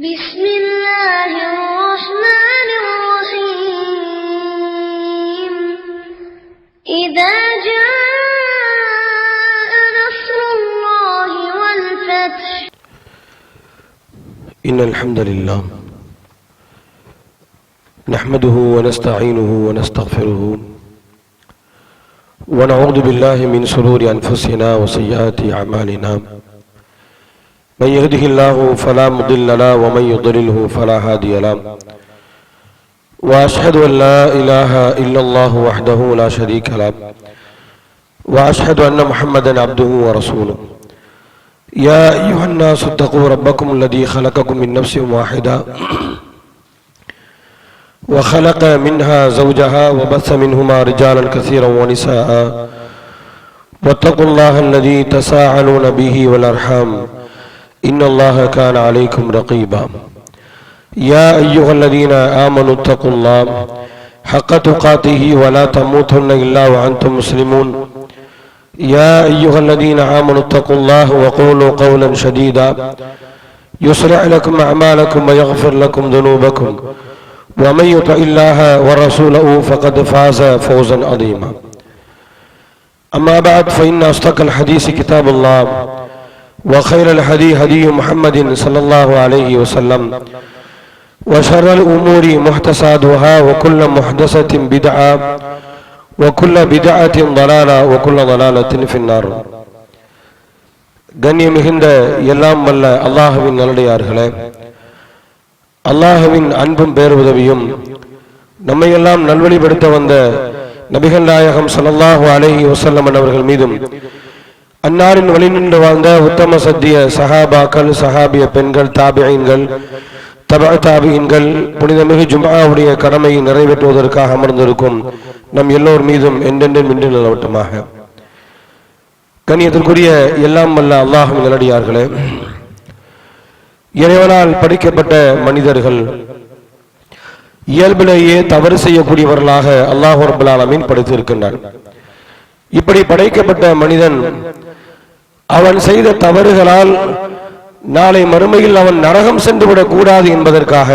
بسم الله الرحمن الرحيم. إذا جاء نصر الله والفتح. إن الحمد لله نحمده ونستعينه ونستغفره ونعوذ بالله من شرور أنفسنا وسيئات أعمالنا. من يهده الله فلا مضل له ومن يضلله فلا هادي له. وأشهد أن لا إله إلا الله وحده لا شريك له. وأشهد أن محمدا عبده ورسوله. يا أيها الناس اتقوا ربكم الذي خلقكم من نفس واحدة. وخلق منها زوجها وبث منهما رجالا كثيرا ونساء. واتقوا الله الذي تساءلون به والأرحام. إن الله كان عليكم رقيبا. يا أيها الذين آمنوا اتقوا الله حق تقاته ولا تموتن إلا وأنتم مسلمون. يا أيها الذين آمنوا اتقوا الله وقولوا قولا شديدا. يصلح لكم أعمالكم ويغفر لكم ذنوبكم. ومن يطع الله ورسوله فقد فاز فوزا عظيما. أما بعد فإن أصدق الحديث كتاب الله. وخير الهدي هدي محمد صلى الله عليه وسلم وشر الأمور محتسادها وكل محدثة بدعة وكل بدعة ضلالة وكل ضلالة في النار கண்ணியம் மிகுந்த எல்லாம் வல்ல அல்லாஹுவின் நல்லடியார்களே அல்லாஹுவின் அன்பும் பேருதவியும் நம்மையெல்லாம் நல்வழிப்படுத்த வந்த நபிகள் நாயகம் ஸல்லல்லாஹு அலைஹி வஸல்லம் அவர்கள் மீதும் அன்னாரின் வழி நின்று வாழ்ந்த உத்தம சத்திய சஹாபாக்கள் சஹாபிய பெண்கள் தாபியன்கள் தபா தாபியன்கள் புனிதமிகு ஜும்மாவுடைய கடமையை நிறைவேற்றுவதற்காக அமர்ந்திருக்கும் நம் எல்லோர் மீதும் என்றென்றும் இன்று நிலவட்டமாக. கண்ணியத்திற்குரிய எல்லாம் வல்ல அல்லாஹும் நிலடியார்களே இறைவனால் படிக்கப்பட்ட மனிதர்கள் இயல்பிலேயே தவறு செய்யக்கூடியவர்களாக அல்லாஹ் ரபுல் ஆலமீன் இப்படி படைக்கப்பட்ட மனிதன் அவன் செய்த தவறுகளால் நாளை மறுமையில் அவன் நரகம் சென்றுவிடக் கூடாது என்பதற்காக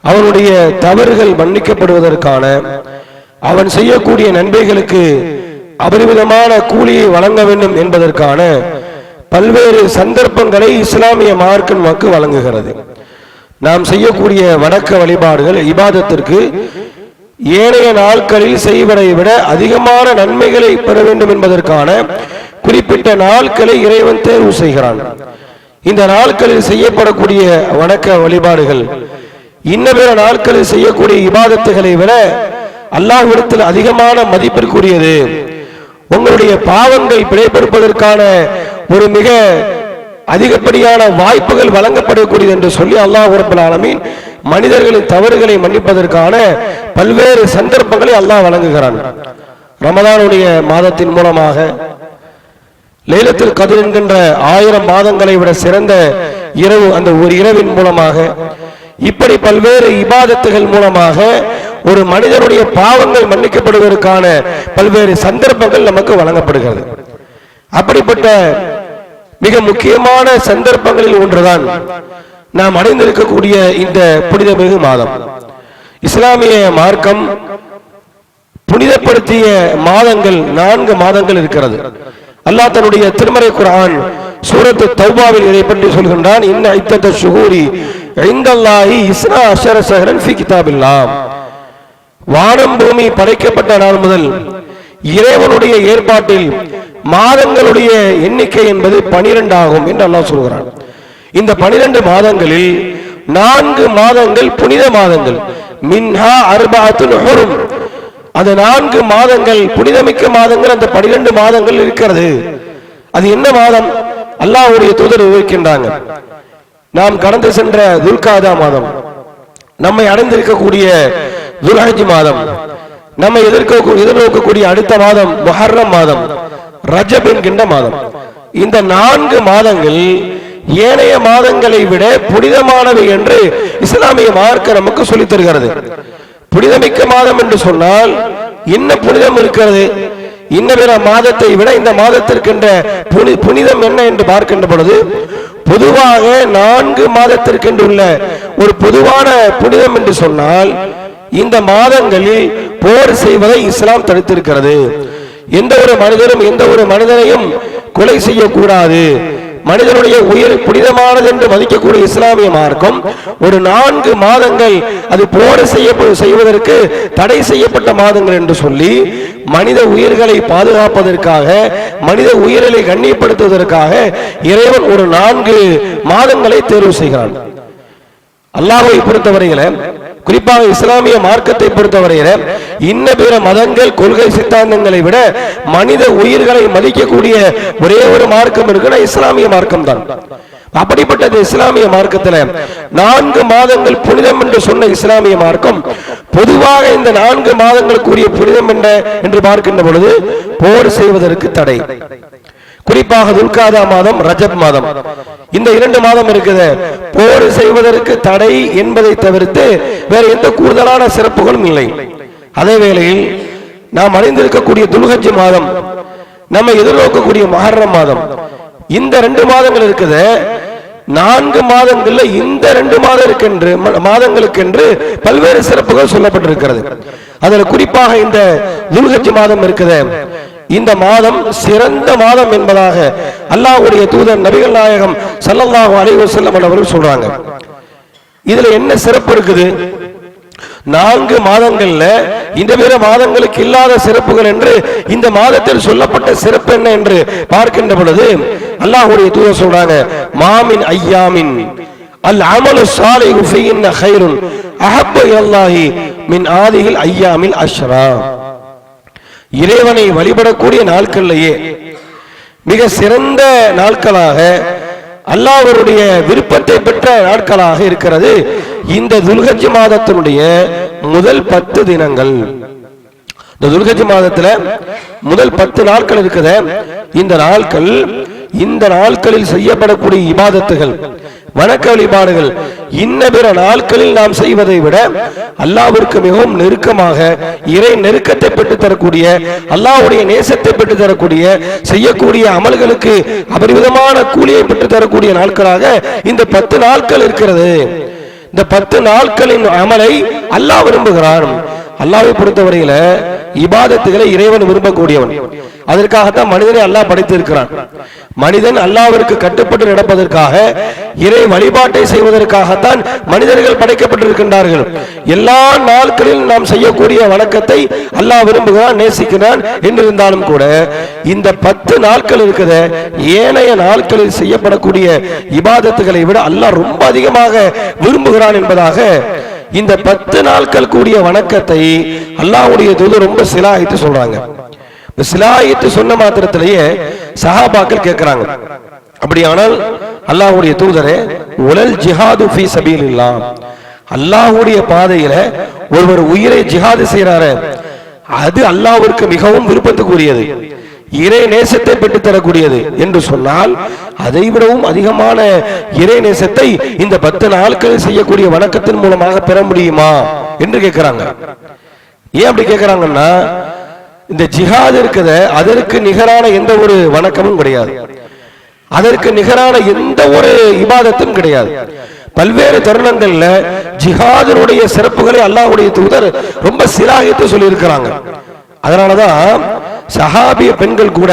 அவனுடைய தவறுகள் மன்னிக்கப்படுவதற்கான அவன் செய்யக்கூடிய நன்மைகளுக்கு அபரிமிதமான கூலியை வழங்க வேண்டும் என்பதற்கான பல்வேறு சந்தர்ப்பங்களை இஸ்லாமிய மார்க்கன் நமக்கு வழங்குகிறது. நாம் செய்யக்கூடிய வடக்க வழிபாடுகள் இபாதத்திற்கு ஏனைய நாட்களில் செய்வதை விட அதிகமான நன்மைகளை பெற வேண்டும் என்பதற்கான குறிப்பிட்ட நாட்களை இறைவன் தேர்வு செய்கிறான். இந்த நாட்களில் செய்யப்படக்கூடிய வணக்க வழிபாடுகள் இன்ன பிற நாட்களில் செய்யக்கூடிய இபாதத்துகளை விட அல்லாஹ்விடத்தில் அதிகமான மதிப்பிற்குரியது. உங்களுடைய பாவங்கள் பிழைப்பெடுப்பதற்கான ஒரு மிக அதிகப்படியான வாய்ப்புகள் வழங்கப்படக்கூடியது என்று சொல்லி அல்லாஹ் ரப்பல் ஆலமீன் மனிதர்களின் தவறுகளை மன்னிப்பதற்கான பல்வேறு சந்தர்ப்பங்களை அல்லாஹ் வழங்குகிறான். ரமதானுடைய மாதத்தின் மூலமாக லைலத்தில் கதிர் என்கின்ற ஆயிரம் மாதங்களை விட சிறந்த இரவு அந்த ஒரு இரவின் மூலமாக. இப்படி பல்வேறு இபாதத்துகள் மூலமாக ஒரு மனிதனுடைய பாவங்கள் மன்னிக்கப்படுவதற்கான பல்வேறு சந்தர்ப்பங்கள் நமக்கு வழங்கப்படுகிறது. அப்படிப்பட்ட மிக முக்கியமான சந்தர்ப்பங்களில் ஒன்றுதான் நாம் அடைந்திருக்கக்கூடிய இந்த புனிதமிகு மாதம். இஸ்லாமிய மார்க்கம் புனிதப்படுத்திய மாதங்கள் நான்கு மாதங்கள் இருக்கிறது. அல்லாஹ் தன்னுடைய திருமறை குரான் சூரத்து தௌபாவில் இதை பற்றி சொல்கின்றான் இன்ன ஐத்தத சுகூரி ஐந்தல்லாஹி இஸ்ரா அஷர சஹரன் ஃபி கிதாபில்லாம் வானம் பூமி படைக்கப்பட்ட நாள் முதல் இறைவனுடைய ஏற்பாட்டில் மாதங்களுடைய எண்ணிக்கை என்பது பனிரெண்டு ஆகும் என்று அல்லாஹ் சொல்கிறான். இந்த பனிரெண்டு மாதங்களில் நான்கு மாதங்கள் புனித மாதங்கள். மின்ஹா அர்பாத்து ஹுரும். அந்த நான்கு மாதங்கள் புனிதமிக்க மாதங்கள் அந்த பனிரெண்டு மாதங்கள் இருக்கிறது. அது என்ன மாதம்? அல்லாஹ்வுடைய தூதர் விவரிக்கின்றாங்க. நாம் கடந்து சென்ற துல்காதா மாதம். நம்மை அடைந்திருக்கக்கூடிய துல்ஹஜ் மாதம். நம்மை எதிர்க்க எதிர்நோக்கக்கூடிய அடுத்த மாதம் மொஹர்ரம் மாதம். ரஜப் என்கின்ற மாதம். இந்த நான்கு மாதங்கள் ஏனைய மாதங்களை விட புனிதமானவை என்று இஸ்லாமிய மார்க்க நமக்கு சொல்லித் தருகிறது. புனிதமிக்க மாதம் என்று சொன்னால் என்ன புனிதம் இருக்கிறது. இன்ன பிற மாதத்தை விட இந்த மாதத்திற்கென்ற புனி புனிதம் என்ன என்று பார்க்கின்ற பொழுது பொதுவாக நான்கு மாதத்திற்கென்றுள்ள ஒரு பொதுவான புனிதம் என்று சொன்னால் இந்த மாதங்களில் போர் செய்வதை இஸ்லாம் தடுத்திருக்கிறது. எந்த ஒரு மனிதரும் எந்த ஒரு மனிதனையும் கொலை செய்யக்கூடாது. மனிதனுடைய உயிர் புனிதமானது என்று மதிக்கக்கூடிய இஸ்லாமிய மார்க்கம் ஒரு நான்கு மாதங்கள் அது போர் செய்ய செய்வதற்கு தடை செய்யப்பட்ட மாதங்கள் என்று சொல்லி மனித உயிர்களை பாதுகாப்பதற்காக மனித உயிர்களை கண்ணியப்படுத்துவதற்காக இறைவன் ஒரு நான்கு மாதங்களை தேர்வு செய்கிறான். அல்லாஹை பொறுத்தவரையில குறிப்பாக இஸ்லாமிய மார்க்கத்தை பொறுத்தவரையில இன்ன பிற மதங்கள் கொள்கை சித்தாந்தங்களை விட மனித உயிர்களை மதிக்கக்கூடிய ஒரே ஒரு மார்க்கம் இருக்குன்னா இஸ்லாமிய மார்க்கம் தான் அப்படிப்பட்டது இஸ்லாமிய மார்க்கத்துல நான்கு மாதங்கள் புனிதம் என்று சொன்ன இஸ்லாமிய மார்க்கம் பொதுவாக இந்த நான்கு மாதங்களுக்குரிய புனிதம் என்ற என்று பார்க்கின்ற பொழுது போர் செய்வதற்கு தடை. குறிப்பாக துல்காதா மாதம் ரஜப் மாதம். இந்த இரண்டு மாதம் இருக்குது. போர் செய்வதற்கு தடை என்பதை தவிர்த்து வேற எந்த கூடுதலான சிறப்புகளும் இல்லை. அதே வேளையில் நாம் அறிந்திருக்கக்கூடிய துல்கஜ் மாதம் நம்ம எதிர்நோக்கக்கூடிய மகரம் மாதம். இந்த ரெண்டு மாதங்கள் இருக்குது. நான்கு மாதங்கள்ல இந்த ரெண்டு மாதம் இருக்கின்ற மாதங்களுக்கென்று பல்வேறு சிறப்புகள் சொல்லப்பட்டிருக்கிறது. அதுல குறிப்பாக இந்த துல்கஜ் மாதம் இருக்குது. இந்த மாதம் சிறந்த மாதம் என்பதாக அல்லாஹ்வுடைய தூதர் நபிகள் நாயகம் சல்லல்லாஹு அலைஹி வஸல்லம் அவர்கள் சொல்றாங்க. இதுல என்ன சிறப்பு இருக்குது? நான்கு மாதங்கள்ல இந்த பிற மாதங்களுக்கு இல்லாத சிறப்புகள் என்று இந்த மாதத்தில் சொல்லப்பட்ட சிறப்பு என்ன என்று பார்க்கின்ற பொழுது அல்லாஹ்வுடைய தூதர் சொல்றாங்க மாமின் ஐயாமின் அல் அமலு சாலை ஹைருன் அஹப்பு அல்லாஹி மின் ஆதியில் ஐயாமில் அஷ்ரா. இறைவனை வழிபடக்கூடிய நாட்கள்லயே மிக சிறந்த நாட்களாக அல்லாவருடைய விருப்பத்தை பெற்ற நாட்களாக இருக்கிறது. இந்த துல்கஜி மாதத்தினுடைய முதல் பத்து தினங்கள். இந்த துல்கஜ் மாதத்துல முதல் பத்து நாட்கள் இருக்குது. இந்த நாட்கள் இந்த நாட்களில் செய்யப்படக்கூடிய இபாதத்துகள் வணக்க வழிபாடுகள். இன்ன பிற நாட்களில் நாம் செய்வதை விட அல்லாவிற்கு மிகவும் நெருக்கமாக இறை நெருக்கத்தை பெற்று தரக்கூடிய அல்லாஹ்வுடைய நேசத்தை பெற்று தரக்கூடிய செய்யக்கூடிய அமல்களுக்கு அபரிவிதமான கூலியை பெற்று தரக்கூடிய நாட்களாக இந்த பத்து நாட்கள் இருக்கிறது. இந்த பத்து நாட்களின் அமலை அல்லாஹ் விரும்புகிறான். அல்லாவை பொறுத்தவரையில இபாதத்துகளை இறைவன் விரும்பக்கூடியவன். அதற்காகத்தான் மனிதனை அல்லாஹ் படைத்திருக்கிறான். மனிதன் அல்லாவிற்கு கட்டுப்பட்டு நடப்பதற்காக இறை வழிபாட்டை செய்வதற்காகத்தான் மனிதர்கள் படைக்கப்பட்டிருக்கின்றார்கள். எல்லா நாட்களிலும் நாம் செய்யக்கூடிய வணக்கத்தை அல்லாஹ் விரும்புகிறான் நேசிக்கிறான் என்றிருந்தாலும் கூட இந்த பத்து நாட்கள் இருக்கிற ஏனைய நாட்களில் செய்யப்படக்கூடிய இபாதத்துகளை விட அல்லாஹ் ரொம்ப அதிகமாக விரும்புகிறான் என்பதாக இந்த பத்து நாட்கள் கூடிய வணக்கத்தை அல்லாஹ்வுடைய தூதர் ரொம்ப சிலாயித்து சொல்றாங்க. சிலாயித்து சொன்ன மாத்திரத்திலேயே சஹாபாக்கள் கேட்கிறாங்க அப்படியானால் அல்லாஹ்வுடைய தூதரே உலல் ஜிஹாது ஃபீ சபீலில்லாஹ். அல்லாஹ்வுடைய பாதையில ஒருவர் உயிரை ஜிஹாது செய்யறாரு அது அல்லாஹ்விற்கு மிகவும் விருப்பத்துக்குரியது. இறை நேசத்தை பெற்றுத்தரக்கூடியது என்று சொன்னால் அதை விடவும் அதிகமான இறை நேசத்தை இந்த பத்து நாட்கள் செய்யக்கூடிய வணக்கத்தின் மூலமாக பெற முடியுமா என்று கேட்கிறாங்க. ஏன் அப்படி கேட்கிறாங்கன்னா இந்த ஜிஹாத் இருக்குது அதற்கு நிகரான எந்த ஒரு வணக்கமும் கிடையாது. அதற்கு நிகரான எந்த ஒரு இபாதத்தும் கிடையாது. பல்வேறு தருணங்கள்ல ஜிஹாதனுடைய சிறப்புகளை அல்லாஹுடைய தூதர் ரொம்ப சிராகித்து சொல்லி இருக்கிறாங்க அதனாலதான் சஹாபிய பெண்கள் கூட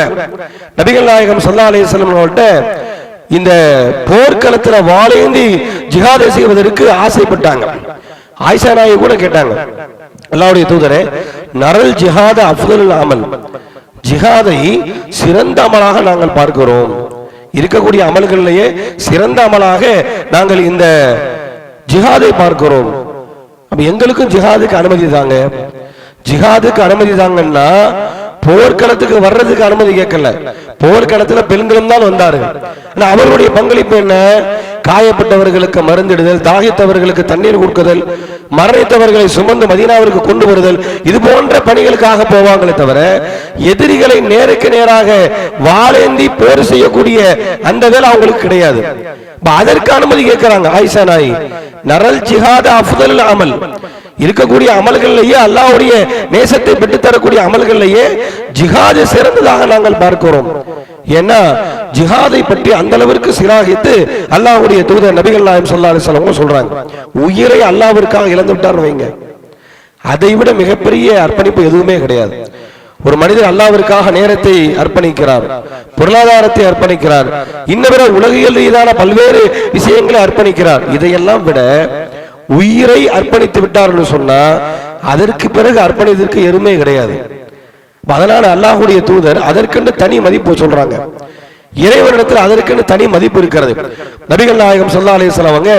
நபிகள் நாயகம் சல்லா அலிஸ்லம் இந்த போர்க்களத்துல வாழேந்தி ஜிஹாதை செய்வதற்கு ஆசைப்பட்டாங்க. ஆயிஷா நாயகி கூட கேட்டாங்க. அல்லாவுடைய தூதரே நரல் ஜிஹாத அஃதலுல் அமல். ஜிஹாதை சிறந்த அமலாக நாங்கள் பார்க்கிறோம். இருக்கக்கூடிய அமல்கள்லேயே சிறந்த அமலாக நாங்கள் இந்த ஜிஹாதை பார்க்கிறோம். அப்ப எங்களுக்கும் ஜிஹாதுக்கு அனுமதி தாங்க. ஜிஹாதுக்கு அனுமதி தாங்கன்னா போர்க்களத்துக்கு வர்றதுக்கு அனுமதி கேட்கல. போர்க்களத்துல பெண்களும் தான் வந்தாரு ஆனா அவர்களுடைய பங்களிப்பு என்ன? காயப்பட்டவர்களுக்கு மருந்திடுதல் தாகித்தவர்களுக்கு தண்ணீர் கொடுக்குதல் மரணித்தவர்களை சுமந்து மதீனாவிற்கு கொண்டு வருதல் இது போன்ற பணிகளுக்காக போவாங்களே தவிர எதிரிகளை நேருக்கு நேராக வாழேந்தி போர் செய்யக்கூடிய அந்த வேலை அவங்களுக்கு கிடையாது. அதற்கு அனுமதி கேட்கிறாங்க ஆயிஷா நாய் நரல் ஜிஹாத் அஃதல் அமல் இருக்கக்கூடிய அமல்கள்லயே அல்லாவுடைய நேசத்தை பெற்று தரக்கூடிய ஜிஹாது சிறந்ததாக நாங்கள் பார்க்கிறோம். ஏன்னா ஜிஹாதை பற்றி அந்த அளவிற்கு சிராகித்து அல்லாஹுடைய தூதர் நபிகள் நாயம் ஸல்லல்லாஹு அலைஹி சொல்றாங்க. உயிரை அல்லாவிற்காக இழந்து விட்டார் வைங்க. அதை விட மிகப்பெரிய அர்ப்பணிப்பு எதுவுமே கிடையாது. ஒரு மனிதர் அல்லாவிற்காக நேரத்தை அர்ப்பணிக்கிறார் பொருளாதாரத்தை அர்ப்பணிக்கிறார் இன்னவர உலகியல் ரீதியான பல்வேறு விஷயங்களை அர்ப்பணிக்கிறார். இதையெல்லாம் விட உயிரை அர்ப்பணித்து விட்டார்னு சொன்னா அதற்கு பிறகு அர்ப்பணித்ததற்கு எருமை கிடையாது. அதனால அல்லாஹுடைய தூதர் அதற்கென்று தனி மதிப்பு சொல்றாங்க. இறைவனிடத்தில் அதற்கென்று தனி மதிப்பு இருக்கிறது. நபிகள் நாயகம் சல்லா அலிஸ்லாம் அவங்க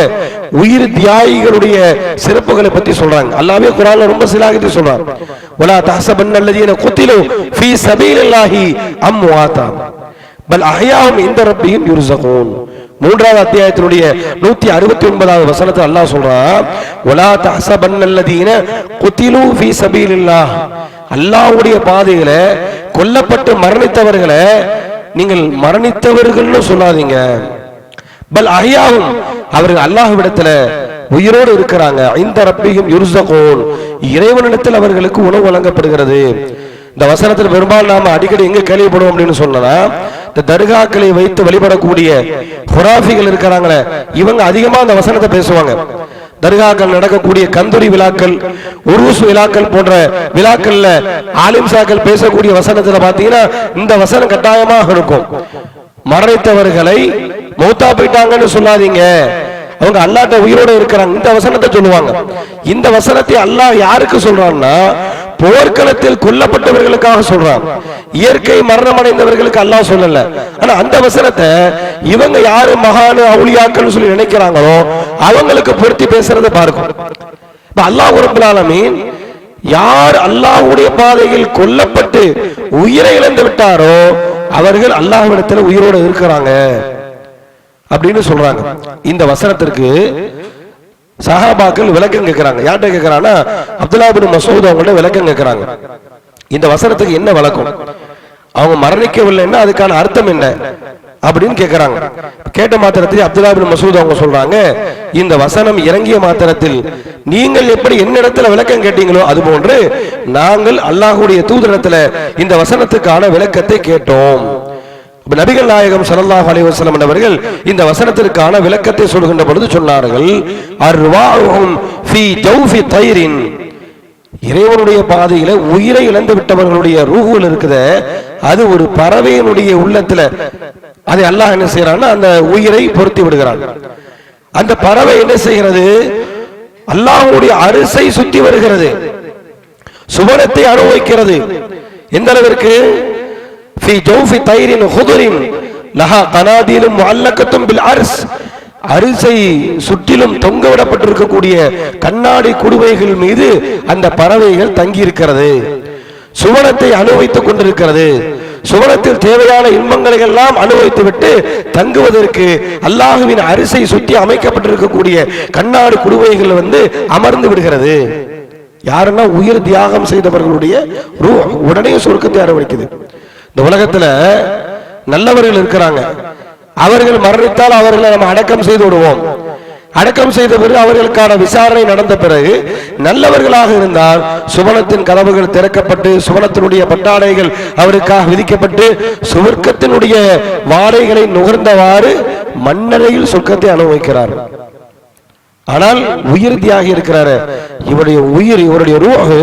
உயிர் தியாகிகளுடைய சிறப்புகளை பத்தி சொல்றாங்க. அல்லாஹ்வே குரால ரொம்ப சிலாகித்து சொல்றார் வலா தஹசபன் அல்லதீன குத்திலோ ஃபீ சபீலில்லாஹி அம்வாதா பல் அஹ்யாவும் இந்த ரப்பியும் யுர்ஸகூன் மூன்றாவது அத்தியாயத்தினுடைய நூத்தி அறுபத்தி ஒன்பதாவது வசனத்தை அல்லாஹ் சொல்றான் வலா அல்லதீன குத்திலு ஃபீ சபீலில்லாஹ். அல்லாஹ்வுடைய பாதையில கொல்லப்பட்டு மரணித்தவர்களை நீங்கள் மரணித்தவர்கள்னு சொல்லாதீங்க. பல் அஹியாவும் அவர்கள் அல்லாஹ்விடத்துல உயிரோடு இருக்கிறாங்க. இந்த ரப்பியும் யுர்ஸகூன். இறைவனிடத்தில் அவர்களுக்கு உணவு வழங்கப்படுகிறது. இந்த வசனத்தில் பெரும்பாலும் நாம அடிக்கடி எங்க கேள்விப்படுவோம் அப்படின்னு சொன்னா இந்த தர்காக்களை வைத்து வழிபடக்கூடிய ஹுராஃபிகள் இருக்கிறாங்களே இவங்க அதிகமா அந்த வசனத்தை பேசுவாங்க. தர்காக்கள் நடக்கக்கூடிய கந்துரி விழாக்கள் உருசு விழாக்கள் போன்ற விழாக்கள்ல ஆலிம்சாக்கள் பேசக்கூடிய வசனத்துல பாத்தீங்கன்னா இந்த வசனம் கட்டாயமாக இருக்கும். மரணித்தவர்களை மௌத்தா போயிட்டாங்கன்னு சொல்லாதீங்க. அவங்க அல்லாட்ட உயிரோட இருக்கிறாங்க. இந்த வசனத்தை சொல்லுவாங்க. இந்த வசனத்தை அல்லாஹ் யாருக்கு சொல்றான்னா போர்க்களத்தில் கொல்லப்பட்டவர்களுக்காக சொல்றான். இயற்கை மரணம் அடைந்தவர்களுக்கு அல்லாஹ் சொல்லல. ஆனா அந்த வசனத்தை இவங்க யாரு மகானு அவுளியாக்கள் சொல்லி நினைக்கிறாங்களோ அவங்களுக்கு பொருத்தி பேசுறதை பார்க்கும் இப்ப அல்லாஹ் ரப்பல் யார் அல்லாஹ்வுடைய பாதையில் கொல்லப்பட்டு உயிரை இழந்து விட்டாரோ அவர்கள் அல்லாஹ்விடத்தில் உயிரோடு இருக்கிறாங்க அப்படின்னு சொல்றாங்க. இந்த வசனத்திற்கு சஹாபாக்கள் விளக்கம் கேட்கிறாங்க யார்கிட்ட கேட்கிறாங்கன்னா அப்துல்லா பின் மசூத் அவங்கள்ட்ட விளக்கம் கேட்கிறாங்க இந்த வசனத்துக்கு என்ன விளக்கம் அவங்க மரணிக்கவில்லைன்னா அதுக்கான அர்த்தம் என்ன? அப்படின்னு கேட்கிறாங்க கேட்ட மாத்திரத்தில் அப்துல்லா பின் மசூத் அவங்க சொல்றாங்க இந்த வசனம் இறங்கிய மாத்திரத்தில் நீங்கள் எப்படி என்னிடத்துல விளக்கம் கேட்டீங்களோ அது போன்று நாங்கள் அல்லாஹுடைய தூதரத்துல இந்த வசனத்துக்கான விளக்கத்தை கேட்டோம். நபிகள் நாயகம் சல்லாஹ் அலி வசலம் அவர்கள் இந்த வசனத்திற்கான விளக்கத்தை சொல்கின்ற பொழுது சொன்னார்கள் இறைவனுடைய பாதையில உயிரை இழந்து விட்டவர்களுடைய ரூகுகள் இருக்குத. அது ஒரு பறவையினுடைய உள்ளத்துல. அதை அல்லாஹ் என்ன செய்யறான்னா அந்த உயிரை பொருத்தி விடுகிறான். அந்த பறவை என்ன செய்கிறது? அல்லாஹுடைய அரிசை சுத்தி வருகிறது. சுவனத்தை அனுபவிக்கிறது. எந்த அளவிற்கு? في جوف طير خضر لها قناديل معلقة بالعرس அரிசை சுற்றிலும் தொங்க விடப்பட்டிருக்கக்கூடிய கண்ணாடி குடுவைகள் மீது அந்த பறவைகள் தங்கி இருக்கிறது சுவனத்தை அனுபவித்துக் கொண்டிருக்கிறது சுவனத்தில் தேவையான இன்பங்களை எல்லாம் அனுபவித்து விட்டு தங்குவதற்கு அல்லாஹுவின் அரிசை சுற்றி அமைக்கப்பட்டிருக்கக்கூடிய கண்ணாடி குடுவைகள் வந்து அமர்ந்து விடுகிறது யாருன்னா உயிர் தியாகம் செய்தவர்களுடைய ரூ உடனே சொர்க்கத்தை அரவணைக்குது இந்த உலகத்துல நல்லவர்கள் இருக்கிறாங்க. அவர்கள் மரணித்தால் அவர்களை நம்ம அடக்கம் செய்து விடுவோம். அடக்கம் செய்த பிறகு அவர்களுக்கான விசாரணை நடந்த பிறகு நல்லவர்களாக இருந்தால் சுவனத்தின் கதவுகள் திறக்கப்பட்டு சுவனத்தினுடைய பட்டாடைகள் அவருக்காக விதிக்கப்பட்டு சுவர்க்கத்தினுடைய வாடைகளை நுகர்ந்தவாறு மண்ணறையில் சொர்க்கத்தை அனுபவிக்கிறார். ஆனால் உயிர் தியாகி இருக்கிறாரு. இவருடைய உயிர் இவருடைய ரூஹு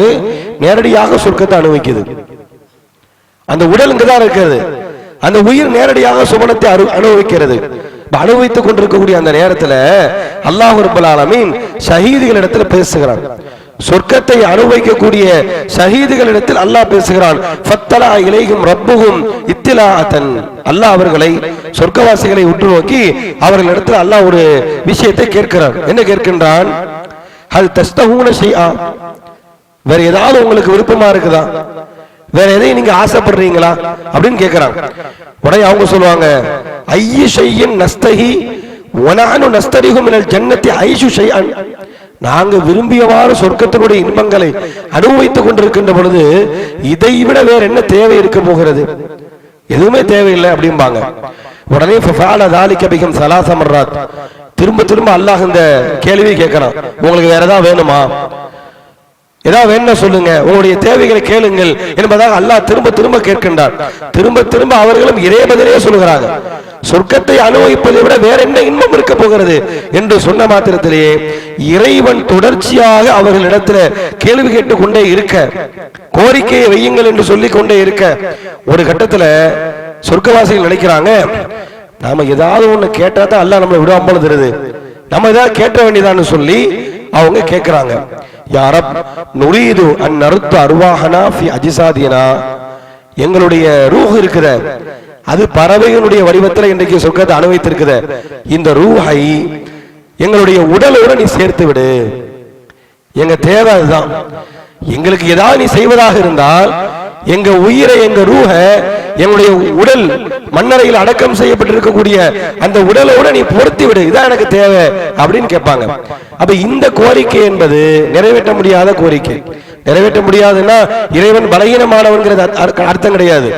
நேரடியாக சொர்க்கத்தை அனுபவிக்குது. அந்த உடல் இங்கதான் இருக்கிறது. அந்த உயிர் நேரடியாக சுமணத்தை அனுபவிக்கிறது. அனுபவித்துக் கொண்டிருக்கக்கூடிய அந்த நேரத்துல அல்லாஹ் ரப்பல் ஆலமீன் பேசுகிறான். சொர்க்கத்தை அனுபவிக்கக்கூடிய ஷஹீதுகளிடத்தில் அல்லாஹ் பேசுகிறான். ஃபத்தலா இலைகும் ரப்புகும் இத்திலாத்தன் அல்லாஹ் அவர்களை சொர்க்கவாசிகளை உற்று நோக்கி அவர்களிடத்தில் அல்லாஹ் ஒரு விஷயத்தை கேட்கிறான். என்ன கேட்கின்றான்? அது தஸ்தகுண செய்யா வேற ஏதாவது உங்களுக்கு விருப்பமா இருக்குதா? வேற எதையும் நீங்க ஆசைப்படுறீங்களா அப்படின்னு கேக்குறாங்க. உடனே அவங்க சொல்லுவாங்க ஐயு செய்யின் நஸ்தகி ஒனானு நஸ்தரிகும் மினல் ஜன்னத்தி ஐசு ஷைஅன். நாங்க விரும்பியவாறு சொர்க்கத்தினுடைய இன்பங்களை அனுபவித்துக் கொண்டிருக்கின்ற பொழுது இதை விட வேற என்ன தேவை இருக்க போகிறது? எதுவுமே தேவையில்லை அப்படிம்பாங்க. உடனே ஃபஃபால தாலிக திரும்ப திரும்ப அல்லாஹ் இந்த கேள்வி கேட்கறான் உங்களுக்கு வேற ஏதாவது வேணுமா? ஏதாவது வேணும் சொல்லுங்க. உங்களுடைய தேவைகளை கேளுங்கள் என்பதாக அல்லாஹ் திரும்ப திரும்ப கேட்கின்றார் திரும்ப திரும்ப அவர்களும் இதே பதிலே சொல்கிறார்கள் சொர்க்கத்தை அனுபவிப்பதை விட வேற என்ன இன்பம் இருக்க போகிறது என்று சொன்ன மாத்திரத்திலேயே இறைவன் தொடர்ச்சியாக அவர்களிடத்துல கேள்வி கேட்டு கொண்டே இருக்க கோரிக்கையை வையுங்கள் என்று சொல்லி கொண்டே இருக்க ஒரு கட்டத்துல சொர்க்கவாசிகள் நினைக்கிறாங்க நாம ஏதாவது ஒண்ணு கேட்டா தான் அல்லாஹ் நம்மளை விடாமல் தருது. நம்ம ஏதாவது கேட்ட வேண்டியதான்னு சொல்லி அவங்க கேட்கிறாங்க யாரப் நுரீது அந் நருத்த அருவாகனா ஃபி அஜிசாதினா. எங்களுடைய ரூஹ் இருக்குத அது பறவைகளுடைய வடிவத்துல இன்றைக்கு சொர்க்கத்தை அனுபவித்திருக்குத. இந்த ரூஹை எங்களுடைய உடலோட நீ சேர்த்து விடு. எங்க தேவை அதுதான். எங்களுக்கு ஏதாவது நீ செய்வதாக இருந்தால் எங்க உயிரை எங்க ரூஹ எங்களுடைய உடல் மண்ணறையில் அடக்கம் செய்யப்பட்டிருக்கக்கூடிய அந்த உடலோட நீ பொருத்தி விடு இதான் எனக்கு தேவை அப்படின்னு கேட்பாங்க. அப்ப இந்த கோரிக்கை என்பது நிறைவேற்ற முடியாத கோரிக்கை. நிறைவேற்ற முடியாதுன்னா இறைவன் பலகீனமானவன்கிறது அர்த்தம் கிடையாது.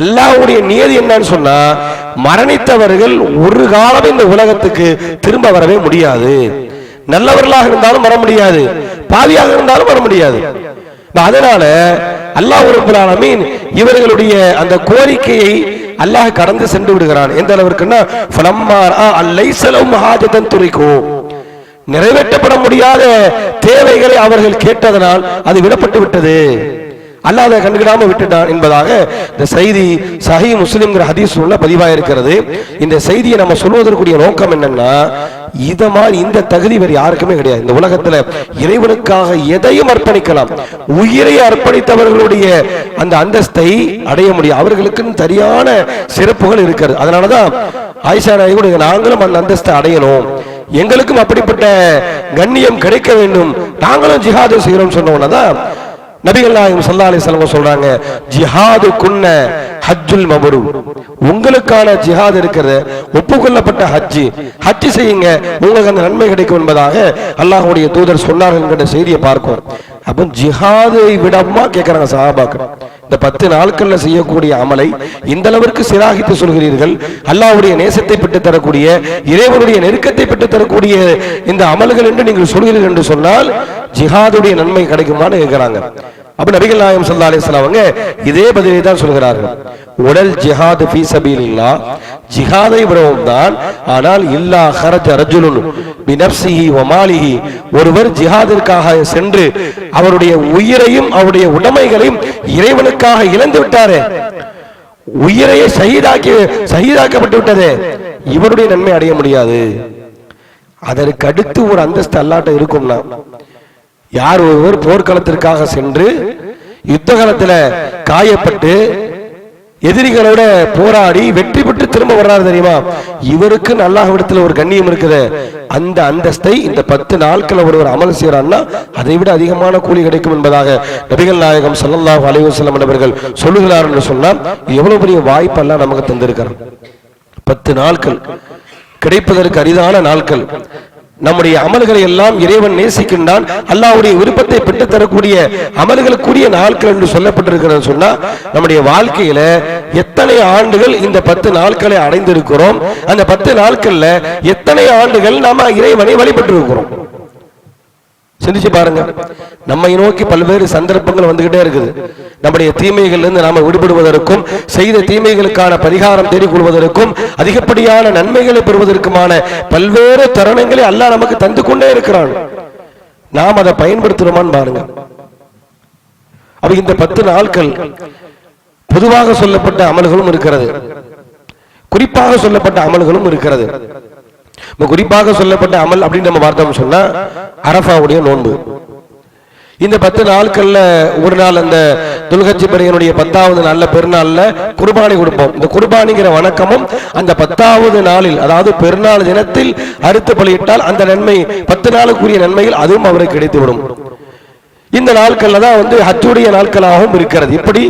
அல்லாவுடைய நியதி என்னன்னு சொன்னா மரணித்தவர்கள் ஒரு காலம் இந்த உலகத்துக்கு திரும்ப வரவே முடியாது. நல்லவர்களாக இருந்தாலும் வர முடியாது. பாவியாக இருந்தாலும் வர முடியாது. அதனால அல்லாஹ் இவர்களுடைய அந்த கோரிக்கையை அல்லாஹ் கடந்து சென்று விடுகிறான். எந்த அளவிற்குன்னா ஃபலம்மா ஹாஜதன் நிறைவேற்றப்பட முடியாத தேவைகளை அவர்கள் கேட்டதனால் அது விடப்பட்டு விட்டது. அல்லாஹ் அதை கண்டுக்கிடாம விட்டுட்டான் என்பதாக இந்த செய்தி சஹி முஸ்லிம்ங்கிற ஹதீஸ் உள்ள பதிவாக இருக்கிறது இந்த செய்தியை நம்ம சொல்வதற்குரிய நோக்கம் என்னன்னா இதை மாதிரி இந்த தகுதி வேறு யாருக்குமே கிடையாது. இந்த உலகத்துல இறைவனுக்காக எதையும் அர்ப்பணிக்கலாம். உயிரை அர்ப்பணித்தவர்களுடைய அந்த அந்தஸ்தை அடைய முடியும். அவர்களுக்குன்னு சரியான சிறப்புகள் இருக்கிறது. அதனாலதான் ஆயிஷா நாயகனுடைய நாங்களும் அந்த அந்தஸ்தை அடையணும். எங்களுக்கும் அப்படிப்பட்ட கண்ணியம் கிடைக்க வேண்டும். நாங்களும் ஜிஹாது செய்கிறோம் சொன்ன தான் நபிகள் நாயகம் சல்லா அலிஸ்லாம் சொல்றாங்க ஜிஹாது குன்ன ஹஜ்ஜுல் மபரு. உங்களுக்கான ஜிஹாத் இருக்கிறது ஒப்புக்கொள்ளப்பட்ட ஹஜ்ஜி. ஹஜ்ஜி செய்யுங்க உங்களுக்கு அந்த நன்மை கிடைக்கும் என்பதாக அல்லாஹுடைய தூதர் சொன்னார்கள் என்கிற செய்தியை பார்க்கும் அப்போ ஜிஹாதை விடமா கேட்கிறாங்க சஹாபாக்கள். இந்த பத்து நாட்கள்ல செய்யக்கூடிய அமலை இந்த அளவிற்கு சிராகித்து சொல்கிறீர்கள். அல்லாஹ்வுடைய நேசத்தை பெற்று தரக்கூடிய இறைவனுடைய நெருக்கத்தை பெற்று தரக்கூடிய இந்த அமல்கள் என்று நீங்கள் சொல்கிறீர்கள் என்று சொன்னால் ஜிஹாதுடைய நன்மை கிடைக்குமான்னு கேட்கிறாங்க. அப்ப நபிகள் நாயகம் சல்லா அலைஹி அவங்க இதே பதிலை தான் சொல்கிறார்கள். உடல் ஜிஹாது ஃபீ சபீலில்லாஹ் ஜிஹாதை விடவும் தான் ஆனால் இல்லா ஹரஜ ரஜுலுன் பினப்சிஹி ஒமாலிஹி ஒருவர் ஜிஹாதிற்காக சென்று அவருடைய உயிரையும் அவருடைய உடைமைகளையும் இறைவனுக்காக இழந்து விட்டாரே. உயிரையே சகிதாக்கி சகிதாக்கப்பட்டு விட்டதே. இவருடைய நன்மை அடைய முடியாது. அதற்கு அடுத்து ஒரு அந்தஸ்து அல்லாட்ட இருக்கும்னா யார் ஒருவர் போர்க்களத்திற்காக சென்று யுத்த காலத்துல காயப்பட்டு எதிரிகளோட போராடி வெற்றி பெற்று திரும்ப வர்றாரு தெரியுமா? இவருக்கு அல்லாஹ்விடத்துல ஒரு கண்ணியம் இருக்குது. அந்த அந்தஸ்தை இந்த பத்து நாட்கள் ஒருவர் அமல் செய்யறான்னா அதை விட அதிகமான கூலி கிடைக்கும் என்பதாக நபிகள் நாயகம் சல்லல்லா அலைஹி வஸல்லம் அவர்கள் சொல்லுகிறார் என்று சொன்னால் எவ்வளவு பெரிய வாய்ப்பெல்லாம் நமக்கு தந்திருக்கிறார் பத்து நாட்கள் கிடைப்பதற்கு அரிதான நாட்கள். நம்முடைய அமல்களை எல்லாம் இறைவன் நேசிக்கின்றான். அல்லாவுடைய விருப்பத்தை பெற்று தரக்கூடிய அமல்களுக்குரிய நாட்கள் என்று சொல்லப்பட்டிருக்கிறது சொன்னா நம்முடைய வாழ்க்கையில எத்தனை ஆண்டுகள் இந்த பத்து நாட்களை அடைந்திருக்கிறோம்? அந்த பத்து நாட்கள்ல எத்தனை ஆண்டுகள் நாம இறைவனை வழிபட்டு இருக்கிறோம் சிந்திச்சு பாருங்க. நம்மை நோக்கி பல்வேறு சந்தர்ப்பங்கள் வந்துகிட்டே இருக்குது. நம்முடைய தீமைகளிலிருந்து நாம விடுபடுவதற்கும் செய்த தீமைகளுக்கான பரிகாரம் தேடிக் கொள்வதற்கும் அதிகப்படியான நன்மைகளை பெறுவதற்குமான பல்வேறு தருணங்களை அல்லாஹ் நமக்கு தந்து கொண்டே இருக்கிறான். நாம் அதை பயன்படுத்துறோமான்னு பாருங்க. அப்ப இந்த பத்து நாட்கள் பொதுவாக சொல்லப்பட்ட அமல்களும் இருக்கிறது. குறிப்பாக சொல்லப்பட்ட அமல்களும் இருக்கிறது. இப்போ குறிப்பாக சொல்லப்பட்ட அமல் அப்படின்னு நம்ம பார்த்தோம் சொன்னா அரஃபாவுடைய நோன்பு. இந்த பத்து நாட்கள்ல ஒரு நாள் அந்த துல்கச்சி பெரியனுடைய பத்தாவது நாள்ல பெருநாள்ல குர்பானி கொடுப்போம். இந்த குர்பானிங்கிற வணக்கமும் அந்த பத்தாவது நாளில் அதாவது பெருநாள் தினத்தில் அறுத்து பலியிட்டால் அந்த நன்மை பத்து நாளுக்குரிய நன்மையில் அதுவும் அவருக்கு கிடைத்துவிடும். இந்த நாட்கள்ல தான் வந்து ஹஜ்ஜுடைய நாட்களாகவும் இருக்கிறது. இப்படி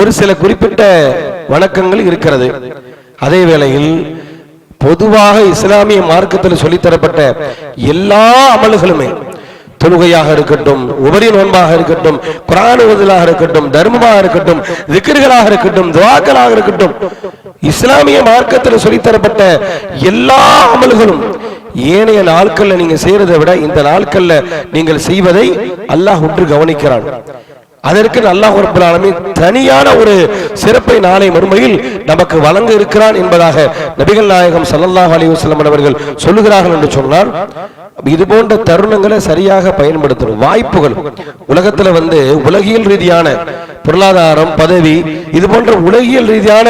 ஒரு சில குறிப்பிட்ட வணக்கங்கள் இருக்கிறது. அதே வேளையில் பொதுவாக இஸ்லாமிய மார்க்கத்தில் சொல்லித்தரப்பட்ட எல்லா அமல்களுமே தொழுகையாக இருக்கட்டும் உபரி நோன்பாக இருக்கட்டும் குரான் இருக்கட்டும் தர்மமாக இருக்கட்டும் திக்கர்களாக இருக்கட்டும் துவாக்களாக இருக்கட்டும் இஸ்லாமிய மார்க்கத்தில் சொல்லித்தரப்பட்ட எல்லா அமல்களும் ஏனைய நாட்கள்ல நீங்க செய்யறதை விட இந்த நாட்கள்ல நீங்கள் செய்வதை அல்லாஹ் உற்று கவனிக்கிறான். அதற்கு அல்லாஹ் உறுப்பினாலுமே தனியான ஒரு சிறப்பை நாளை மறுமையில் நமக்கு வழங்க இருக்கிறான் என்பதாக நபிகள் நாயகம் சல்லல்லாஹ் அலி வஸல்லம் அவர்கள் சொல்லுகிறார்கள் என்று சொன்னால் இது போன்ற தருணங்களை சரியாக பயன்படுத்தணும் வாய்ப்புகள் உலகத்துல வந்து உலகியல் ரீதியான பொருளாதாரம் பதவி இது போன்ற உலகியல் ரீதியான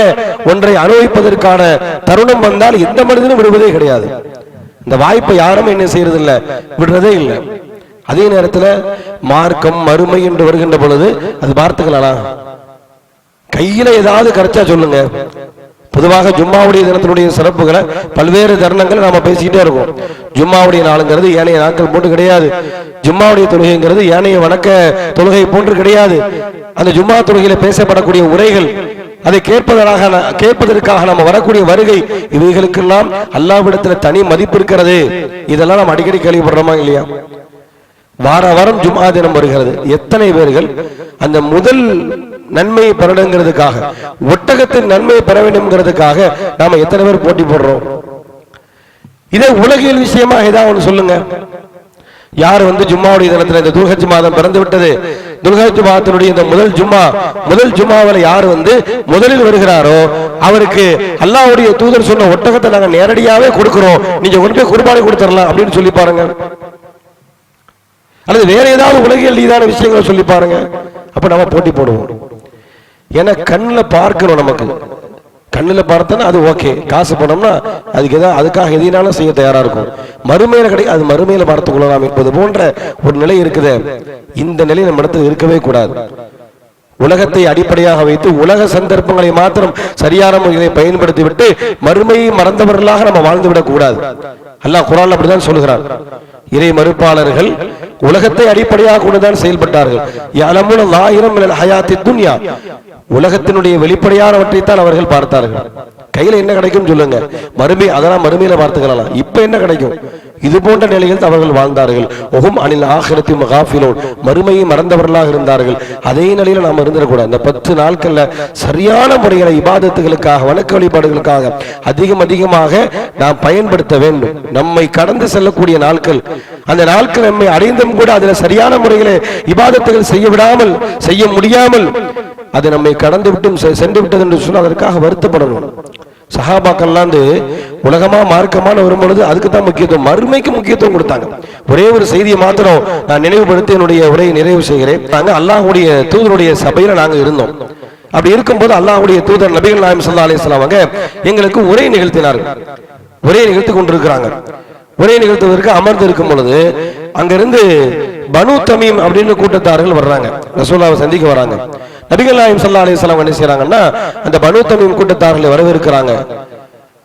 ஒன்றை அனுபவிப்பதற்கான தருணம் வந்தால் எந்த மனிதனும் விடுவதே கிடையாது. இந்த வாய்ப்பை யாரும் என்ன செய்யறது இல்ல விடுறதே இல்லை. அதே நேரத்துல மார்க்கம் மறுமை என்று வருகின்ற பொழுது அது வார்த்தைகளா கையில ஏதாவது கரைச்சா சொல்லுங்க. பொதுவாக ஜும்மாவுடைய தினத்தினுடைய சிறப்புகளை பல்வேறு தருணங்களை நாம பேசிக்கிட்டே இருக்கோம். ஜும்மாவுடைய நாளுங்கிறது ஏனைய நாட்கள் போன்று கிடையாது. ஜும்மாவுடைய தொழுகைங்கிறது ஏனைய வணக்க தொழுகை போன்று கிடையாது. அந்த ஜும்மா தொழுகையில பேசப்படக்கூடிய உரைகள் அதை கேட்பதற்காக கேட்பதற்காக நம்ம வரக்கூடிய வருகை இவைகளுக்கெல்லாம் அல்லாவிடத்துல தனி மதிப்பு இருக்கிறது. இதெல்லாம் நம்ம அடிக்கடி கேள்விப்படுறோமா இல்லையா? வார வாரம் ஜும்ஆ தினம் வருகிறது. எத்தனை பேர்கள் அந்த முதல் நன்மையை பெறணுங்கிறதுக்காக ஒட்டகத்தின் நன்மையை பெற வேண்டும்ங்கிறதுக்காக நாம எத்தனை பேர் போட்டி போடுறோம்? இதே உலகியல் விஷயமா ஏதாவது ஒண்ணு சொல்லுங்க. யார் வந்து ஜும்மாவுடைய தினத்தில் இந்த துல்ஹஜ் மாதம் பிறந்து விட்டது? துல்ஹஜ் மாதத்தினுடைய இந்த முதல் ஜும்மா முதல் ஜும்மாவில் யார் வந்து முதலில் வருகிறாரோ அவருக்கு அல்லாவுடைய தூதர் சொன்ன ஒட்டகத்தை நாங்க நேரடியாவே கொடுக்குறோம். நீங்க கொண்டு போய் குர்பானி கொடுத்துடலாம் அப்படின்னு சொல்லி பாருங்க. அல்லது வேற ஏதாவது உலகியல் ரீதியான விஷயங்களை சொல்லி பாருங்க. அப்ப நம்ம போட்டி போடுவோம். ஏன்னா கண்ணுல பார்க்கணும் நமக்கு. கண்ணுல பார்த்தோன்னா அது ஓகே காசு போனோம்னா அதுக்கு ஏதாவது அதுக்காக எதினாலும் செய்ய தயாரா இருக்கும். மறுமையில கிடையாது அது மறுமையில பார்த்துக் கொள்ளலாம் என்பது போன்ற ஒரு நிலை இருக்குது. இந்த நிலை நம்ம இடத்துல இருக்கவே கூடாது. உலகத்தை அடிப்படையாக வைத்து உலக சந்தர்ப்பங்களை மாத்திரம் சரியான முறையை பயன்படுத்தி விட்டு மறுமையை மறந்தவர்களாக நம்ம வாழ்ந்து விடக்கூடாது அல்லாஹ் குரான் அப்படிதான் சொல்லுகிறார் இறை மறுப்பாளர்கள் உலகத்தை அடிப்படையாக கொண்டுதான் செயல்பட்டார்கள். யலமுன லாயிரம் ஹயாத்தி துன்யா. உலகத்தினுடைய வெளிப்படையானவற்றைத்தான் அவர்கள் பார்த்தார்கள். கையில என்ன கிடைக்கும் சொல்லுங்க. மறுமை அதெல்லாம் மறுமையில பார்த்துக்கலாம் இப்ப என்ன கிடைக்கும்? இது போன்ற நிலையில் அவர்கள் வாழ்ந்தார்கள். ஒகும் அனில் ஆகிரத்தி மகாஃபிலோன். மறுமையை மறந்தவர்களாக இருந்தார்கள். அதே நிலையில நாம் இருந்துடக்கூடாது. இந்த பத்து நாட்கள்ல சரியான முறைகளை இபாதத்துகளுக்காக வணக்க வழிபாடுகளுக்காக அதிகம் அதிகமாக நாம் பயன்படுத்த வேண்டும். நம்மை கடந்து செல்லக்கூடிய நாட்கள் அந்த நாட்கள் நம்மை அடைந்தும் கூட அதுல சரியான முறைகளை இபாதத்துகள் செய்ய விடாமல் செய்ய முடியாமல் அது நம்மை கடந்து விட்டும் செ- சென்று விட்டது என்று சொன்னால் அதற்காக வருத்தப்படணும். சஹாபாக்கள்லாம் வந்து உலகமா மார்க்கமான வரும்பொழுது அதுக்கு தான் முக்கியத்துவம். மறுமைக்கு முக்கியத்துவம் கொடுத்தாங்க. ஒரே ஒரு செய்தியை மாத்திரம் நான் நினைவுபடுத்தி என்னுடைய உரையை நிறைவு செய்கிறேன். நாங்கள் அல்லாஹ்வுடைய தூதருடைய சபையில் நாங்கள் இருந்தோம். அப்படி இருக்கும்போது அல்லாஹுடைய தூதர் நபிகள் நாயம் சல்லா அலிஸ்லாம் அவங்க எங்களுக்கு உரை நிகழ்த்தினார்கள். உரையை நிகழ்த்தி கொண்டிருக்கிறாங்க. உரை நிகழ்த்துவதற்கு அமர்ந்து இருக்கும் பொழுது அங்கிருந்து பனு தமீம் அப்படின்னு கூட்டத்தார்கள் வர்றாங்க. ரசூலாவை சந்திக்க வராங்க. நபிகள் நாயம் சல்லா அலிஸ்லாம் என்ன செய்யறாங்கன்னா அந்த பனு தமீம் கூட்டத்தார்களை வரவேற்கிறாங்க.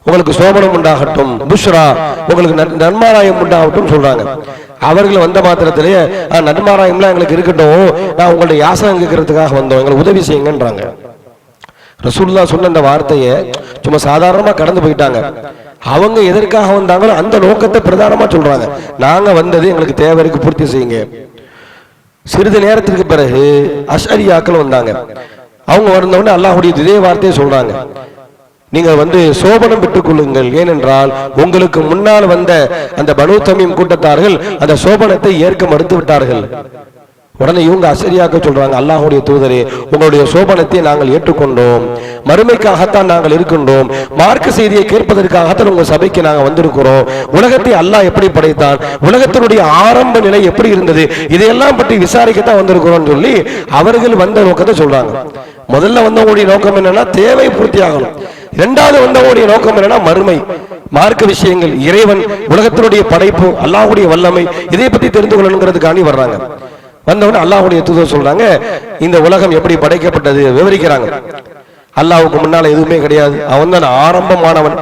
உங்களுக்கு சோபனம் உண்டாகட்டும் புஷ்ரா உங்களுக்கு நன்- நன்மாராயம் உண்டாகட்டும் சொல்றாங்க. அவர்கள் வந்த மாத்திரத்திலேயே நன்மாராயம்லாம் எங்களுக்கு இருக்கட்டும். நான் உங்களுடைய யாசகம் கேட்கறதுக்காக வந்தோம். எங்களுக்கு உதவி செய்யுங்கன்றாங்க. ரசூல்லா சொன்ன அந்த வார்த்தையை சும்மா சாதாரணமா கடந்து போயிட்டாங்க. அவங்க எதற்காக வந்தாங்களோ அந்த நோக்கத்தை பிரதானமா சொல்றாங்க. நாங்க வந்தது எங்களுக்கு தேவை இருக்கு பூர்த்தி செய்யுங்க. சிறிது நேரத்திற்கு பிறகு அஷரியாக்கள் வந்தாங்க. அவங்க வந்தவுடனே அல்லாஹுடைய இதே வார்த்தையை சொல்றாங்க. நீங்க வந்து சோபனம் பெற்றுக் கொள்ளுங்கள். ஏனென்றால் உங்களுக்கு முன்னால் வந்த அந்த பனு தமிம் கூட்டத்தார்கள் அந்த சோபனத்தை ஏற்க மறுத்து விட்டார்கள். உடனே இவங்க அசரியாக்க சொல்றாங்க அல்லாஹுடைய தூதரே உங்களுடைய சோபனத்தை நாங்கள் ஏற்றுக்கொண்டோம். மறுமைக்காகத்தான் நாங்கள் இருக்கின்றோம். மார்க்க செய்தியை கேட்பதற்காகத்தான் உங்க சபைக்கு நாங்க வந்திருக்கிறோம். உலகத்தை அல்லாஹ் எப்படி படைத்தான்? உலகத்தினுடைய ஆரம்ப நிலை எப்படி இருந்தது? இதையெல்லாம் பற்றி விசாரிக்கத்தான் வந்திருக்கிறோம்னு சொல்லி அவர்கள் வந்த நோக்கத்தை சொல்றாங்க. முதல்ல வந்தவங்களுடைய நோக்கம் என்னன்னா தேவை பூர்த்தி ஆகணும். இரண்டாவது வந்தவங்களுடைய நோக்கம் என்னன்னா மறுமை. மார்க்க விஷயங்கள் இறைவன் உலகத்தினுடைய படைப்பு அல்லாஹ்வுடைய வல்லமை இதை பத்தி தெரிந்து கொள்ளணுங்கிறதுக்காண்டி வர்றாங்க. வந்தவொடனே அல்லாஹுடைய தூதர் சொல்றாங்க இந்த உலகம் எப்படி படைக்கப்பட்டது? விவரிக்கிறாங்க. அல்லாவுக்கு முன்னால எதுவுமே கிடையாது. அவன் தான் ஆரம்பமானவன்.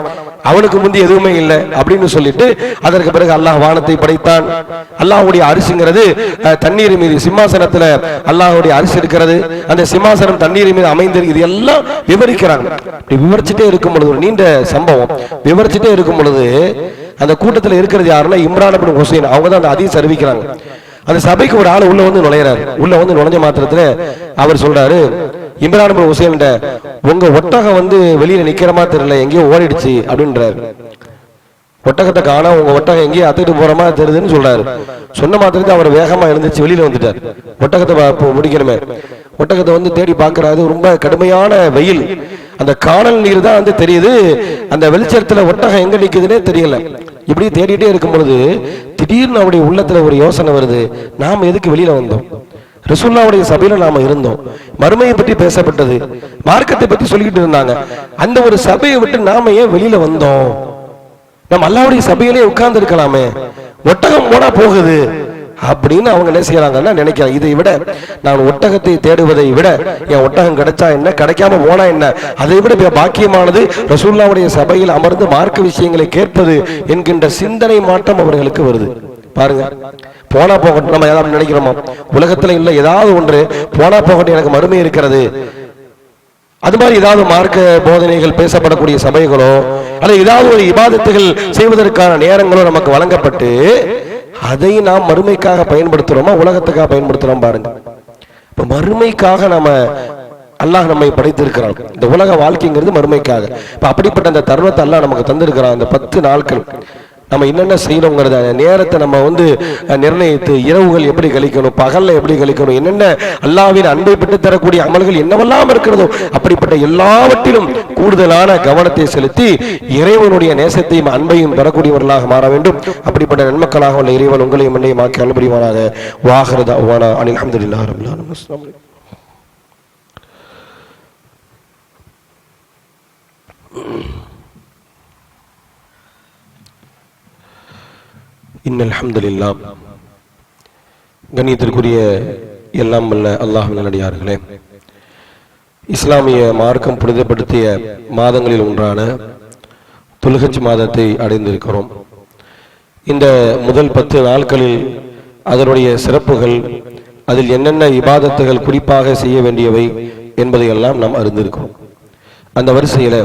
அவனுக்கு முந்தி எதுவுமே இல்லை அப்படின்னு சொல்லிட்டு அதற்கு பிறகு அல்லாஹ் வானத்தை படைத்தான். அல்லாஹ்வுடைய அரிசிங்கிறது தண்ணீர் மீது சிம்மாசனத்துல அல்லாஹுடைய அரிசி இருக்கிறது. அந்த சிம்மாசனம் தண்ணீர் மீது அமைந்திருக்கு இது எல்லாம் விவரிக்கிறாங்க. இப்படி விவரிச்சுட்டே இருக்கும் பொழுது ஒரு நீண்ட சம்பவம். விவரிச்சுட்டே இருக்கும் பொழுது அந்த கூட்டத்துல இருக்கிறது யாருன்னா இம்ரான் பின் ஹுசைன். அவங்க தான் அந்த அதிகம் அறிவிக்கிறாங்க. அந்த சபைக்கு ஒரு ஆள் உள்ள வந்து நுழையிறாரு. உள்ள வந்து நுழைஞ்ச மாத்திரத்துல அவர் சொல்றாரு இம்ரான் பின் உங்க ஒட்டகம் வந்து வெளியில நிக்கிறமா தெரியல எங்கேயோ ஓடிடுச்சு அப்படின்றாரு. ஒட்டகத்தை காணா உங்க ஒட்டகம் எங்கேயும் அத்துட்டு போற மாதிரி தெரியுதுன்னு சொல்றாரு. சொன்ன மாத்திரத்தை அவர் வேகமா எழுந்துச்சு வெளியில வந்துட்டார். ஒட்டகத்தை முடிக்கணுமே. ஒட்டகத்தை வந்து தேடி பாக்குறாரு ரொம்ப கடுமையான வெயில். அந்த காணல் நீர் தான் வந்து தெரியுது. அந்த வெளிச்சத்துல ஒட்டகம் எங்க நிக்குதுன்னே தெரியல. இப்படி தேடிட்டே இருக்கும் பொழுது திடீர்னு அவருடைய உள்ளத்துல ஒரு யோசனை வருது. நாம எதுக்கு வெளியில வந்தோம்? ரசுல்லாவுடைய சபையில நாம இருந்தோம். மறுமையை பற்றி பேசப்பட்டது. மார்க்கத்தை பற்றி சொல்லிக்கிட்டு இருந்தாங்க. அந்த ஒரு சபையை விட்டு நாம ஏன் வெளியில வந்தோம்? நம்ம அல்லாவுடைய சபையிலே உட்கார்ந்து இருக்கலாமே ஒட்டகம் போனா போகுது. அப்படின்னு அவங்க என்ன செய்யறாங்கன்னா நினைக்கிறாங்க. இதை விட நான் ஒட்டகத்தை தேடுவதை விட என் ஒட்டகம் கிடைச்சா என்ன கிடைக்காம போனா என்ன? அதை விட பாக்கியமானது ரசூல்லாவுடைய சபையில் அமர்ந்து மார்க்க விஷயங்களை கேட்பது என்கின்ற சிந்தனை மாற்றம் அவர்களுக்கு வருது. பாருங்க. போனா போகட்டும் நம்ம ஏதாவது நினைக்கிறோமோ? உலகத்துல இல்ல ஏதாவது ஒன்று. போனா போகட்டும் எனக்கு மறுமை இருக்கிறது. அது மாதிரி ஏதாவது மார்க்க போதனைகள் பேசப்படக்கூடிய சபைகளோ அல்லது ஏதாவது ஒரு இபாதத்துகள் செய்வதற்கான நேரங்களோ நமக்கு வழங்கப்பட்டு அதை நாம் மறுமைக்காக பயன்படுத்துறோமா? உலகத்துக்காக பயன்படுத்துறோம் பாருங்க. இப்ப மறுமைக்காக நம்ம அல்லாஹ் நம்மை படைத்திருக்கிறான். இந்த உலக வாழ்க்கைங்கிறது மறுமைக்காக. இப்ப அப்படிப்பட்ட அந்த தருணத்தை அல்லாஹ் நமக்கு தந்திருக்கிறான். அந்த பத்து நாட்கள். நம்ம என்னென்ன செய்யணுங்கிறத நேரத்தை நம்ம வந்து நிர்ணயித்து இரவுகள் எப்படி கழிக்கணும் பகலில் எப்படி கழிக்கணும் என்னென்ன அல்லாவின் அன்பை பெற்று தரக்கூடிய அமல்கள் என்னவெல்லாம் இருக்கிறதோ அப்படிப்பட்ட எல்லாவற்றிலும் கூடுதலான கவனத்தை செலுத்தி இறைவனுடைய நேசத்தையும் அன்பையும் பெறக்கூடியவர்களாக மாற வேண்டும். அப்படிப்பட்ட நன்மக்களாக உள்ள இறைவன் உங்களையும் என்னையும் ஆக்கி அனுபவிவானாக வாகரதா வானா அனில் அஹமதுல்லாஹ் Mm-hmm. இன்னல் அல்ஹம்துலில்லாஹ் கண்ணியத்திற்குரிய எல்லாம் வல்ல அல்லாஹ் நல்லடியார்களே. இஸ்லாமிய மார்க்கம் புனிதப்படுத்திய மாதங்களில் ஒன்றான துல்ஹஜ் மாதத்தை அடைந்திருக்கிறோம். இந்த முதல் பத்து நாட்களில் அதனுடைய சிறப்புகள் அதில் என்னென்ன இபாதத்துகள் குறிப்பாக செய்ய வேண்டியவை என்பதையெல்லாம் நாம் அறிந்திருக்கிறோம். அந்த வரிசையில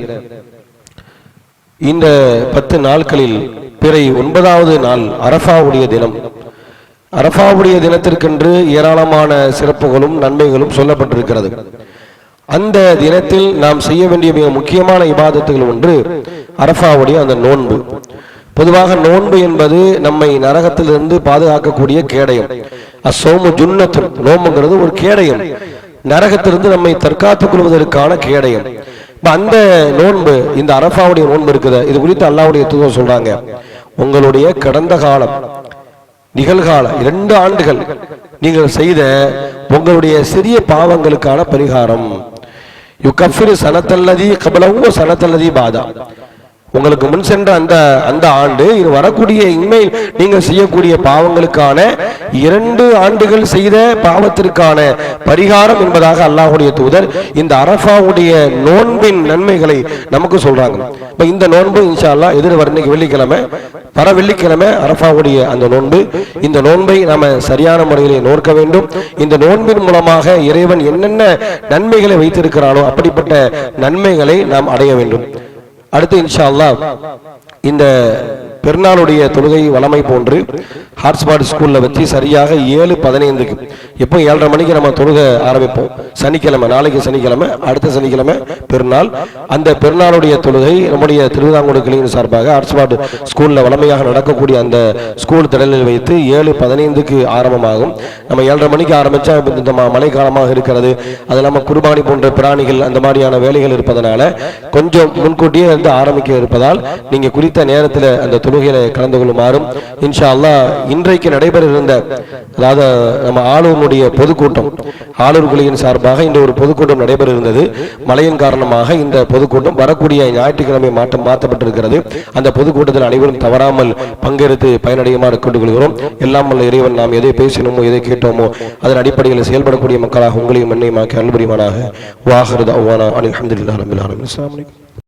இந்த பத்து நாட்களில் பிறை ஒன்பதாவது நாள் அரஃபாவுடைய தினம். அரஃபாவுடைய தினத்திற்கென்று ஏராளமான சிறப்புகளும் நன்மைகளும் சொல்லப்பட்டிருக்கிறது. அந்த தினத்தில் நாம் செய்ய வேண்டிய மிக முக்கியமான இபாதத்துகள் ஒன்று அரஃபாவுடைய அந்த நோன்பு. பொதுவாக நோன்பு என்பது நம்மை நரகத்திலிருந்து பாதுகாக்கக்கூடிய கேடயம். அசோமு ஜுன்னத்து நோம்புங்கிறது ஒரு கேடயம். நரகத்திலிருந்து நம்மை தற்காத்துக் கொள்வதற்கான கேடயம். இப்ப அந்த நோன்பு இந்த அரஃபாவுடைய நோன்பு இருக்குது? இது குறித்து அல்லாவுடைய தூதர் சொல்றாங்க. உங்களுடைய கடந்த காலம் நிகழ்கால இரண்டு ஆண்டுகள் நீங்கள் செய்த உங்களுடைய சிறிய பாவங்களுக்கான பரிகாரம். யுகஃபிரு சனத்தல்லதி கபலவும் சனத்தல்லதி பாதா. உங்களுக்கு முன் சென்ற அந்த அந்த ஆண்டு இது வரக்கூடிய இன்மேல் நீங்கள் செய்யக்கூடிய பாவங்களுக்கான இரண்டு ஆண்டுகள் செய்த பாவத்திற்கான பரிகாரம் என்பதாக அல்லாஹுடைய தூதர் இந்த அரஃபாவுடைய நோன்பின் நன்மைகளை நமக்கு சொல்றாங்க. இப்ப இந்த நோன்பு இன்ஷா அல்லாஹ் எதிர் வர வெள்ளிக்கிழமை வர வெள்ளிக்கிழமை அரஃபாவுடைய அந்த நோன்பு. இந்த நோன்பை நாம சரியான முறையிலே நோக்க வேண்டும். இந்த நோன்பின் மூலமாக இறைவன் என்னென்ன நன்மைகளை வைத்திருக்கிறானோ அப்படிப்பட்ட நன்மைகளை நாம் அடைய வேண்டும். அடுத்து இன்ஷா அல்லாஹ் இந்த பெருநாளுடைய தொழுகை வளமை போன்று ஹாட்ஸ்பாட் ஸ்கூலில் வச்சு சரியாக ஏழு பதினைந்துக்கு. எப்போ ஏழரை மணிக்கு நம்ம தொழுகை ஆரம்பிப்போம். சனிக்கிழமை நாளைக்கு சனிக்கிழமை அடுத்த சனிக்கிழமை பெருநாள். அந்த பெருநாளுடைய தொழுகை நம்முடைய திருவிதாங்கூர் கிளியின் சார்பாக ஹாட்ஸ்பாட் ஸ்கூலில் வளமையாக நடக்கக்கூடிய அந்த ஸ்கூல் திடலில் வைத்து ஏழு பதினைந்துக்கு ஆரம்பமாகும். நம்ம ஏழரை மணிக்கு ஆரம்பித்தா இந்த மழை காலமாக இருக்கிறது. அது இல்லாமல் குர்பானி போன்ற பிராணிகள் அந்த மாதிரியான வேலைகள் இருப்பதனால கொஞ்சம் முன்கூட்டியே வந்து ஆரம்பிக்க இருப்பதால் நீங்கள் குறித்த நேரத்தில் அந்த தொழுகையில் கலந்து கொள்ளுமாறும் இன்ஷா அல்லாஹ் இன்றைக்கு நடைபெற இருந்த அதாவது நம்ம ஆளுநருடைய பொதுக்கூட்டம் ஆளூர் சார்பாக இந்த ஒரு பொதுக்கூட்டம் நடைபெற இருந்தது மழையின் காரணமாக இந்த பொதுக்கூட்டம் வரக்கூடிய ஞாயிற்றுக்கிழமை மாற்றம் மாற்றப்பட்டிருக்கிறது. அந்த பொதுக்கூட்டத்தில் அனைவரும் தவறாமல் பங்கெடுத்து பயனடையுமாறு கொள்கிறோம் எல்லாம் உள்ள இறைவன் நாம் எதை பேசினோமோ எதை கேட்டோமோ அதன் அடிப்படையில் செயல்படக்கூடிய மக்களாக உங்களையும் என்னையும் ஆக்கி வாகரது அவ்வானா அலி அஹமதுல்லாஹ் ரபில் ஆலமீன். அஸ்ஸலாமு அலைக்கும்.